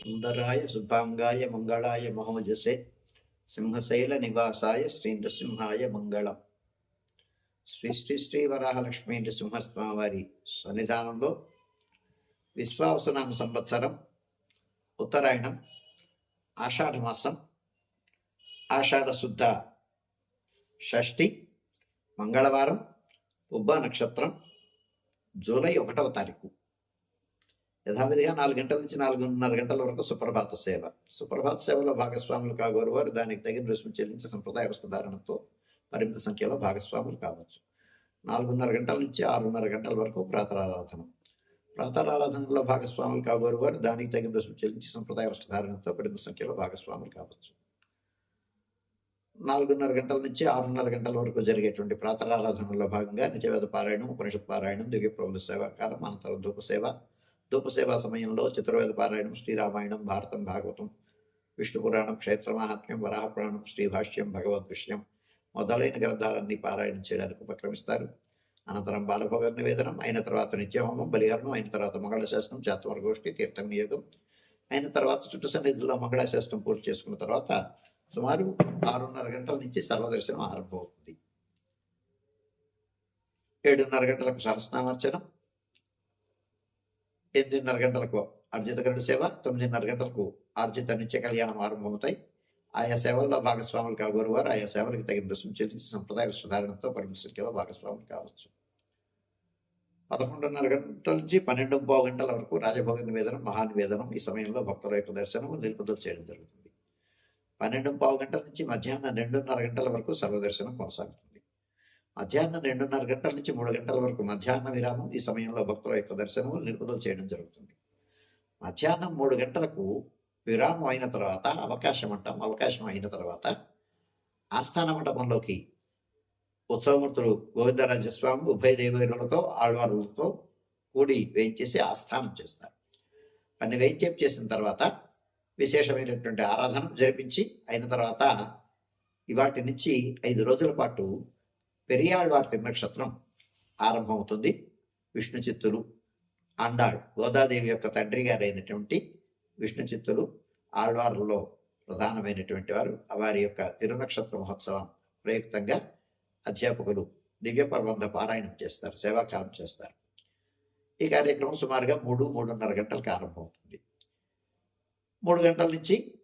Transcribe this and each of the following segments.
సుందరాయ శుభాంగాయ మంగళాయ మహోజసే సింహశైల నివాసాయ శ్రీ నృసింహాయ మంగళం. శ్రీ శ్రీ శ్రీ వరాహలక్ష్మీ నృసింహస్వామివారి సన్నిధానంలో విశ్వావసనామ సంవత్సరం ఉత్తరాయణం ఆషాఢమాసం ఆషాఢ శుద్ధ షష్ఠి మంగళవారం ఉబ్బ నక్షత్రం జూలై ఒకటవ తారీఖు. యథావిధిగా నాలుగు గంటల నుంచి నాలుగున్నర గంటల వరకు సుప్రభాత సేవ. సుప్రభాత సేవలో భాగస్వాములు కాగోరు వారు దానికి తగిన రుసుము చెల్లించి సంప్రదాయ వస్త్రధారణతో పరిమిత సంఖ్యలో భాగస్వాములు కావచ్చు. నాలుగున్నర గంటల నుంచి ఆరున్నర గంటల వరకు ప్రాతరారాధన. ప్రాతరారాధనలో భాగస్వాములు కాగోరు వారు దానికి తగిన రుసుము చెల్లించి సంప్రదాయ వస్త్రధారణతో పరిమిత సంఖ్యలో భాగస్వాములు కావచ్చు. నాలుగున్నర గంటల నుంచి ఆరున్నర గంటల వరకు జరిగేటువంటి ప్రాతరారాధనలో భాగంగా నిజవేద పారాయణం ఉపనిషత్ పారాయణం దివ్య ప్రభుత్వ సేవ కాలం అనంతరం ధూప సేవ ధూపసేవా సమయంలో చతుర్వేద పారాయణం శ్రీరామాయణం భారతం భాగవతం విష్ణు పురాణం క్షేత్ర మహాత్మ్యం వరాహ పురాణం శ్రీభాష్యం భగవద్ విషయం మొదలైన గ్రంథాలన్నీ పారాయణం చేయడానికి ఉపక్రమిస్తారు. అనంతరం బాలభోగ నివేదనం అయిన తర్వాత నిత్యహోమం బలిహరణం అయిన తర్వాత మంగళశాసనం చాత్వర గోష్ఠి తీర్థం నియోగం అయిన తర్వాత చుట్టు సన్నిధిలో మంగళాశాసనం పూర్తి చేసుకున్న తర్వాత సుమారు ఆరున్నర గంటల నుంచి సర్వదర్శనం ఆరంభమవుతుంది. ఏడున్నర గంటలకు సహస్నామార్చనం ఎనిమిదిన్నర గంటలకు అర్జితకరుడు సేవ తొమ్మిదిన్నర గంటలకు అర్జిత నిత్య కళ్యాణం ఆరంభమవుతాయి. ఆయా సేవల్లో భాగస్వాములు కాగోరు వారు ఆయా సేవలకు తగిన రుసుము చెల్లించి సంప్రదాయ సుధారణతో పరిమిత సంఖ్యలో భాగస్వాములు కావచ్చు. పదకొండున్నర గంటల నుంచి పన్నెండు పావు గంటల వరకు రాజభోగ నివేదనం మహానివేదనం ఈ సమయంలో భక్తుల యొక్క దర్శనం నిలుపుదల చేయడం జరుగుతుంది. పన్నెండు పావు గంటల నుంచి మధ్యాహ్నం రెండున్నర గంటల వరకు సర్వదర్శనం కొనసాగుతుంది. మధ్యాహ్నం రెండున్నర గంటల నుంచి మూడు గంటల వరకు మధ్యాహ్న విరామం ఈ సమయంలో భక్తుల యొక్క దర్శనము నిలుపుదల చేయడం జరుగుతుంది. మధ్యాహ్నం మూడు గంటలకు విరామం అయిన తర్వాత అవకాశం అంటాం అవకాశం అయిన తర్వాత ఆస్థాన మండపంలోకి ఉత్సవమూర్తులు గోవిందరాజస్వామి ఉభయ దేవేరులతో ఆళ్వారులతో కూడి వేయించేసి ఆస్థానం చేస్తారు. అన్ని వేయించేపు చేసిన తర్వాత విశేషమైనటువంటి ఆరాధన జరిపించి అయిన తర్వాత ఇవాటి నుంచి ఐదు రోజుల పాటు పెరియాళ్వారి తిరునక్షత్రం ఆరంభమవుతుంది. విష్ణు చిత్తులు అండాళ్ గోదాదేవి యొక్క తండ్రి గారైనటువంటి విష్ణు చిత్తులు ఆళ్వార్లలో ప్రధానమైనటువంటి వారు. వారి యొక్క తిరునక్షత్ర మహోత్సవం ప్రయుక్తంగా అధ్యాపకులు దివ్య ప్రబంధ పారాయణం చేస్తారు సేవాకాలం చేస్తారు. ఈ కార్యక్రమం సుమారుగా మూడు మూడున్నర గంటలకు ఆరంభమవుతుంది. మూడు గంటల నుంచి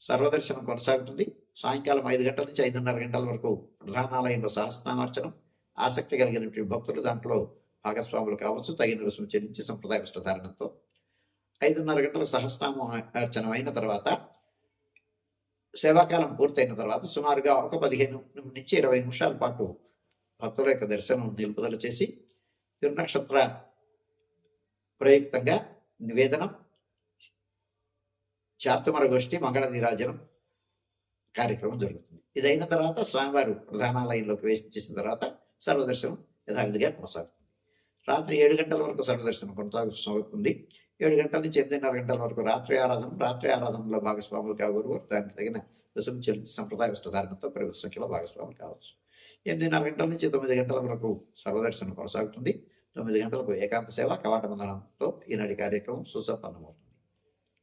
సర్వదర్శనం కొనసాగుతుంది. సాయంకాలం ఐదు గంటల నుంచి ఐదున్నర గంటల వరకు ప్రధానాలయంలో సహస్నామార్చనం ఆసక్తి కలిగినటువంటి భక్తులు దాంట్లో భాగస్వాములు కావచ్చు. తగిన రుసుము చెల్లించి సంప్రదాయ వస్త్రధారణతో ఐదున్నర గంటల సహస్నామ అయిన తర్వాత సేవాకాలం పూర్తయిన తర్వాత సుమారుగా ఒక పదిహేను నుంచి ఇరవై నిమిషాల పాటు భక్తుల యొక్క దర్శనం నిలుపుదల చేసి తిరునక్షత్ర ప్రయుక్తంగా నివేదనం చాతుమర గోష్ఠి మంగళ నీరాజనం కార్యక్రమం జరుగుతుంది. ఇది అయిన తర్వాత స్వామివారు ప్రధానాలయంలోకి వేసి చేసిన తర్వాత సర్వదర్శనం యథావిధిగా కొనసాగుతుంది. రాత్రి ఏడు గంటల వరకు సర్వదర్శనం కొనసాగుతుంది ఏడు గంటల నుంచి ఎనిమిదిన్నర గంటల వరకు రాత్రి ఆరాధన రాత్రి ఆరాధనలో భాగస్వాములు కావరు. దానికి తగిన రుసుము చెల్లించి సంప్రదాయ వస్త్రధారణతో ప్రభుత్వ సంఖ్యలో భాగస్వాములు కావచ్చు. ఎనిమిదిన్నర గంటల నుంచి తొమ్మిది గంటల వరకు సర్వదర్శనం కొనసాగుతుంది. తొమ్మిది గంటలకు ఏకాంత సేవ కవాట మందనంతో ఈనాటి కార్యక్రమం సుసంపన్నమవుతుంది.